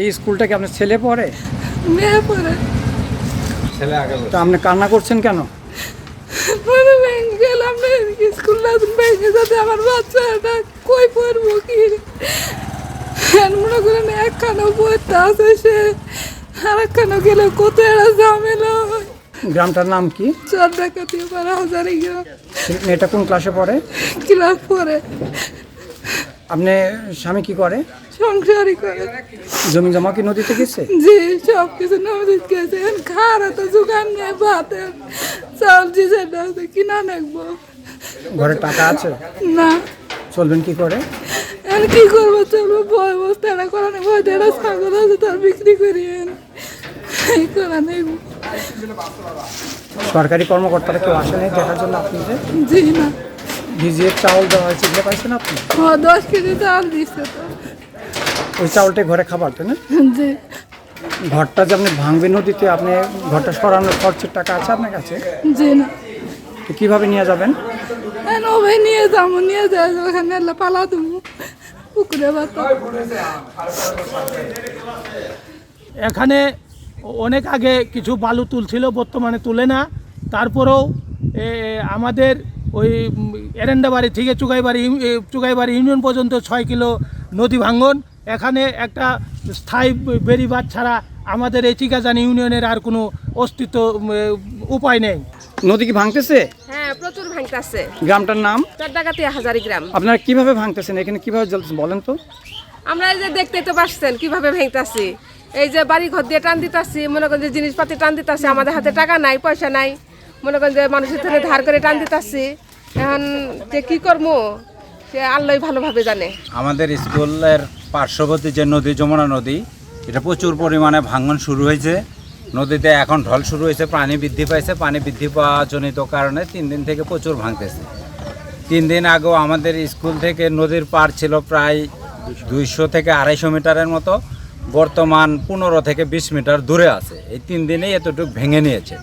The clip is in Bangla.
এই স্কুলটা কি আপনার ছেলে পড়ে? মেয়ে পরে তো আপনি কান্না করছেন কেন? মানে গেলাম না স্কুল না ভেঙে যাতে আমার বাচ্চাটা কই পড়ব কি? আর মনে করেন একখানো পড়তে আছে সে আর একখানো গেলে ঝামেলা হয়। গ্রামটার নাম কি? হাজারে গ্রাম মেয়েটা কোন ক্লাসে পড়ে? ক্লাস পরে আপনি স্বামী কি করে? সংসারই করে। জমি জমা কি নদীতে গেছে? জি সব কিছু নদীত গেছে। খারা তো জোগান নেই ভাতে চাউল জি সেটা কিনা নেব ঘরে টাকা আছে? না। চলবেন কি করে? আর কি করব? চলবো বয় বসতে এটা করা নেই। বয় দেড়া ছাগল আছে তার বিক্রি করি এই করা নেই। সরকারি কর্মকর্তারা কেউ আসে নাই দেখার জন্য আপনি জি না। ভিজিয়ে চাউল দেওয়া হয়েছে এগুলো পাইছেন আপনি? দশ কেজি চাল দিচ্ছে তো। ওই চাউলটা ঘরে খাবার তাই না? জি। ঘরটা যে আপনি ভাঙবে নদীতে আপনি ঘরটা সরানোর খরচের টাকা আছে আপনার কাছে? জি না। তো কীভাবে নিয়ে যাবেন? এখন ও নিয়ে যাব নিয়ে যাই ওখানে এলে পালা দেবো। পুকুরে বাতা এখানে অনেক আগে কিছু বালু তুলছিল বর্তমানে তুলে না। তারপরেও এ, আমাদের ওই উম, এরেন্ডাবাড়ি থেকে চুগাইবাড়ি চুগাইবাড়ি ইউনিয়ন পর্যন্ত ছয় কিলো নদী ভাঙ্গন এখানে একটা স্থায়ী বেরিবাদ ছাড়া আমাদের এই চিকাজানি ইউনিয়নের আর কোনো অস্তিত্ব উপায় নেই। নদী কি ভাঙতেছে? হ্যাঁ প্রচুর ভাঙতেছে। গ্রামটার নাম? হাজারি গ্রাম। আপনারা কীভাবে ভাঙতেছেন? এখানে কীভাবে জ্বলতেছে? বলেন তো। আমরা এই যে দেখতে তো পারছেন কীভাবে ভেঙতাছি। এই যে বাড়ি ঘর দিয়ে টান দিতাছি মনে করেন যে জিনিসপাতি টান দিতাছি আমাদের হাতে টাকা নাই পয়সা নাই। মনে করেন যে মানুষের থেকে ধার করে টান দিতাছি। এখন যে কি করব সে আল্লাহ ভালোভাবে জানে। আমাদের স্কুলের পার্শ্ববর্তী যে নদী, যমুনা নদী, এটা প্রচুর পরিমাণে ভাঙন শুরু হয়েছে। নদীতে এখন ঢল শুরু হয়েছে, পানি বৃদ্ধি পাইছে। পানি বৃদ্ধি পাওয়া জনিত কারণে তিন দিন থেকে প্রচুর ভাঙতেছে। তিন দিন আগেও আমাদের স্কুল থেকে নদীর পার ছিল প্রায় দুইশো থেকে আড়াইশো মিটারের মতো। বর্তমান পনেরো থেকে বিশ মিটার দূরে আছে। এই তিন দিনেই এতটুকু ভেঙে নিয়েছে।